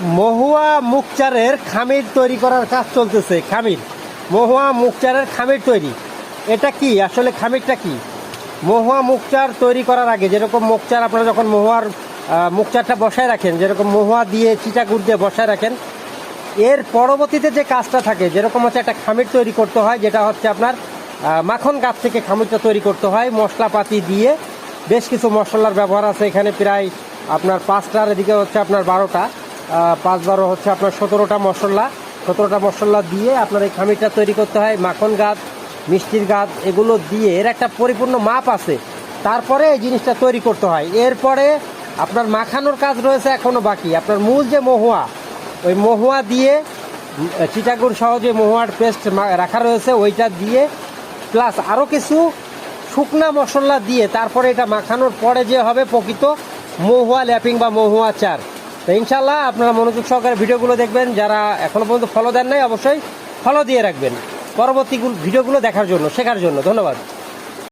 মহুয়া মুকচারের খামির তৈরি করার কাজ চলতেছে, খামির। মহুয়া মুখচারের খামির তৈরি। এটা কি? আসলে খামিরটা কি? মহুয়া মুকচার তৈরি করার আগে যেরকম মুকচার আপনারা যখন মহুয়ার মুখচারটা বসায় রাখেন, যেরকম মহুয়া দিয়ে চিটাগুড় দিয়ে বসায় রাখেন, এর পরবর্তীতে যে কাজটা থাকে, যেরকম হচ্ছে একটা খামির তৈরি করতে হয়, যেটা হচ্ছে আপনার মাখন গাছ থেকে খামিরটা তৈরি করতে হয়, মশলাপাতি দিয়ে বেশ কিছু মশলার ব্যবহার আছে, এখানে প্রায় আপনার পাঁচটার এদিকে হচ্ছে আপনার বারোটা। পাঁচ বারো হচ্ছে আপনার সতেরোটা মশলা। সতেরোটা মশলা দিয়ে আপনার এই খামিরটা তৈরি করতে হয়, মাখন গাছ, মিষ্টির গাছ, এগুলো দিয়ে এর একটা পরিপূর্ণ মাপ আছে। তারপরে এই জিনিসটা তৈরি করতে হয়। এরপরে আপনার মাখানোর কাজ রয়েছে এখনও বাকি। আপনার মূল যে মহুয়া, ওই মহুয়া দিয়ে চিটাগুড় সহ যে মহুয়ার পেস্ট রাখা রয়েছে, ওইটা দিয়ে, প্লাস আরও কিছু শুকনা মশলা দিয়ে, তারপরে এটা মাখানোর পরে যে হবে প্রকৃত মহুয়া ল্যাপিং বা মহুয়া চার। তো ইনশাল্লাহ আপনারা মনোযোগ সহকারে ভিডিওগুলো দেখবেন। যারা এখনও পর্যন্ত ফলো দেন নাই, অবশ্যই ফলো দিয়ে রাখবেন। পরবর্তী ভিডিওগুলো দেখার জন্য, শেখার জন্য। ধন্যবাদ।